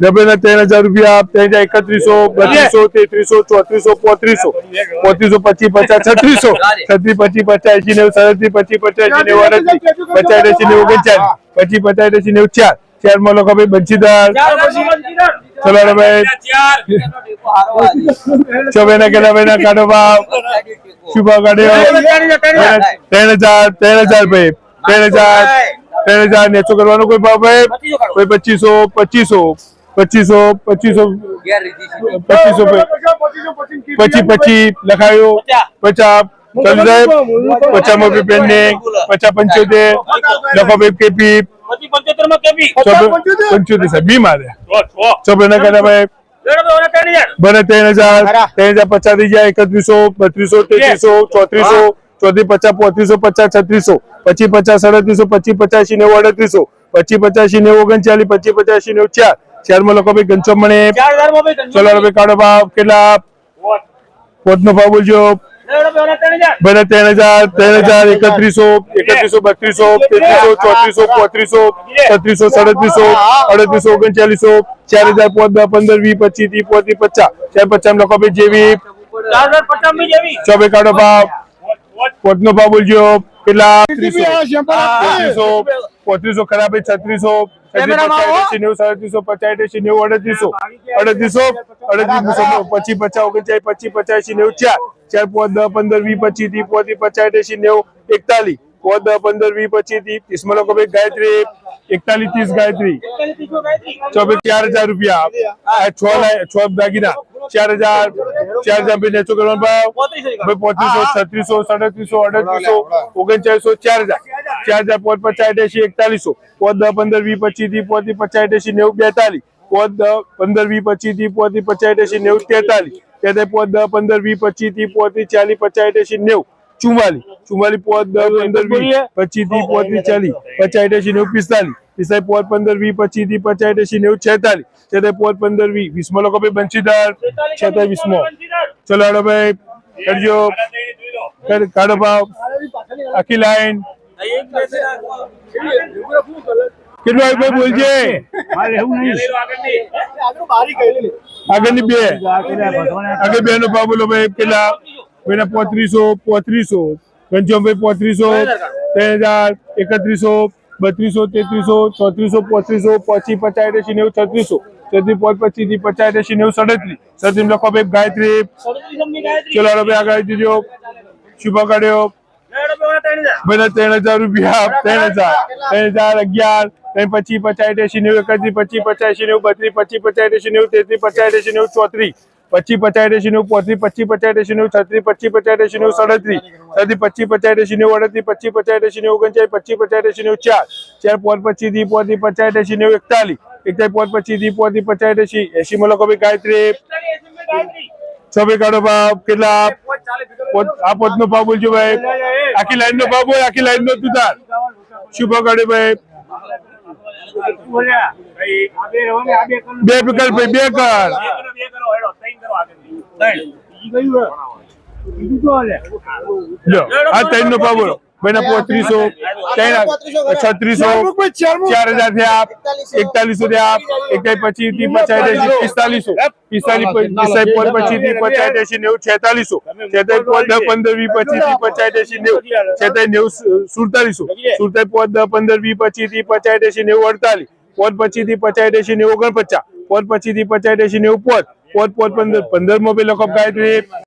ડબે ના ત્રણ હજાર રૂપિયા ત્રણ હજાર એકત્રીસો બત્રીસો તેત્રીસો ચોત્રીસો પોત્રીસો. પોત્રીસો પચીસ પચાસ છત્રીસો. છત્રીસ પચીસ પચાસ એસી નેવું સડત્રીસ પચીસ પચાસ એસી નેવું અડત્રીસ પચાસ એસી નેવું ઓગણચાલીસ પચીસ પચાસ એસી નેવું ચાર. ચારમાં લોકો ભાઈ બંશીદાર ચલો ભાઈ. ચોબેના કેલા ભાઈ ના કાઢો ભાવ શુભા કાઢ્યો. ત્રણ હજાર ત્રણ હજાર ભાઈ. ત્રણ હજાર. ત્રણ હજાર નેચો કરવાનો કોઈ ભાવ ભાઈ? કોઈ પચીસો પચીસો પચીસો પચીસો પચીસો પચી પચી લખાયો. પચાસ. ચાલુ સાહેબ. પચાસમાં પેન્ડિંગ પચાસ પંચોતેર. લખો ભાઈ કેપી પંચોતેર. સાહેબ બી મારે ચોબેના કેલા ભાઈ. બને ત્રણ હજાર ત્રણ હજાર પચાસ થઈ જાય એકત્રીસો બત્રીસો તેત્રીસો ચોત્રીસો. ચોત્રીસ પચાસ પોત્રીસો પચાસ છત્રીસો પચીસ પચાસ સાડત્રીસો પછી પચાસી નેવું અડત્રીસો પચીસ પચાસી નેવું ઓગણચાલીસ પચીસ પચાસી નેવું ચાર. ચારમાં લોકો ભાઈ મળે ચલો રૂપિયા કાઢો ભાવ કેટલા? પોત નો ભાવ બોલજો. બને ત્રણ હજાર. ત્રણ હજાર એકત્રીસો એકત્રીસો બત્રીસો તેત્રીસો ચોત્રીસો પોત્રીસો છત્રીસો સાડત્રીસો અડત્રીસો ઓગણચાલીસો ચાર હજાર પોત દસ પંદર વીસ પચીસ ત્રીસ પોત્રીસ પચાસ. ચાર પચાસ લોકો ભાઈ જેવી ચોબે કાઢો ભાવ. પોત નો ભાવ બોલજો. કેટલા પોત્રીસો ખરાબ છત્રીસો. સાડત્રીસો પચાસ એસી નેવું અડત્રીસો. અડત્રીસો અડત્રીસો પચીસ પચાસ ઓગણચાલીસ પચીસ પચાસી નેવું ચાર. ચાર પાંચ દસ પંદર વીસ પચીસ ત્રીસ પોત્રીસ પચાસ એસી નેવું એકતાલીસ. પાંચ દસ પંદર વીસ પચીસ ત્રીસ. ત્રીસમાં લોકો ભાઈ ગાયત્રી એકતાલીસ ત્રીસ ગાયત્રી. ચોવીસ ચાર હજાર રૂપિયા. છ છ દાગીના ચાર હજાર ચાર હજાર ભાઈ? નેચો કરવાનો ભાવ પોત્રીસો છત્રીસો સાડત્રીસો અડત્રીસો ઓગણચાલીસો ચાર હજાર. ચાર હજાર પોત પચાસ એસી એકતાલીસો. પોત દસ પંદર વીસ પચીસથી પોતી પચાસ એસી નેવું બેતાલીસ. પોત દસ પંદર વીસ પચીસથી પોતી પચાસ એસી નેવું તેતાલીસ. તેતાલીસ પોત દસ પંદર વીસ પચીસથી પોતી ચાલીસ પચાસ એસી નેવું. ચુમ્માલીસ. ચુમ્માલીસ પોત દસ પંદર વીસ પચીસથી પોતી ચાલીસ. પચાસ એસી નેવું પિસ્તાલીસ. પિસ્તાલીસ પોત પંદર વીસ પચીસથી પચાસ એસી નેવું છેતાલીસ. છેતાલીસ પોત પંદર વીસ. વીસમાં લોકો ભાઈ બંશીદાર. છેતાલીસ વીસમાં. ચલો હાલો ભાઈ કરજો કર- કાઢો ભાવ. આખી લાઈન. કેટલું આવ્યું ભાઈ બોલજે. આગળની બે. આગળ બે. નો ભાવ બોલો ભાઈ પેલા પેલા પોત્રીસો પોત્રીસો. પંચાવન પોત્રીસો ત્રણ હજાર એકત્રીસો બત્રીસો તેત્રીસો ચોત્રીસો પોત્રીસો પચીસ પચાસ એસી નેવું છત્રીસો. છત્રીસ પોત પચીસથી પચાસ એસી નેવું સડત્રીસ સત્રીસ લખો ભાઈ ગાયત્રી ચલો ભાઈ આગળ દીધો શુભ કાઢ્યો બધા ત્રણ હજાર રૂપિયા ત્રણ હજાર ત્રણ હજાર અગિયાર ત્રણ પચીસ પચાસ એસી નેવું એકત્રીસ પચીસ પચાસ એસી નેવું બત્રીસ પચીસ પચાસ એસી નેવું તેત્રીસ પચાસ એસી નેવું ચોત્રીસ પચીસ પચાસ એસી નેવું પોત્રીસ પચીસ પચાસ એસી નેવું છત્રીસ પચીસ પચાસ એસી નેવું સડત્રીસ સડત્રીસ પચીસ પચાસ એસી નેવું અડત્રીસ પચીસ પચાસ એસી નેવું ઓગણચાલીસ પચીસ પચાસ એસી નેવું ચાર ચાર પોત પચીસથી પોત પચાસ એસી નેવું એકતાલીસ એકતાલીસ પોત પચીસથી પોત્રીસ પચાસ એસી એસી માં લોકો ગાયત્રી. છબી કાઢો ભાવ કેટલા? આ પોત નો ભાવ બોલજો ભાઈ. આખી લાઈન નો ભાવ હોય આખી લાઈન નો તું તાર. શું ભાવ કાઢે ભાઈ? બે વિકલ્પ ભાઈ બે કર. જો આ ત્રણ નો ભાવ બોલો. ભાઈ પોત્રીસો છત્રીસો ચાર હજાર થયા એકતાલીસો. આપ એકતાલીસ. પચીસથી પચાસ દેશી પિસ્તાલીસો. પિસ્તાલીસ પિસ્તાલીસ પોત પચીસથી પચાસ દેશી નેવું છેતાલીસો. છેતાલીસ પોત દસ પંદર વી પચીસથી પચાસ દેશી નેવું. છેતાલીસ નેવું સુડતાલીસો સુડતાલીસ. પોત દસ પંદર વી પચીસથી પચાસ દેશી નેવું અડતાલીસ. પોત પચીસથી પચાસ દેશી નેવું ઓગણપચાસ. પોત પચીસથી પચાસ દેશી નેવું પોત. પોત પોત પંદર. પંદર મોબાઈલ બી લખો ગાયત્રી.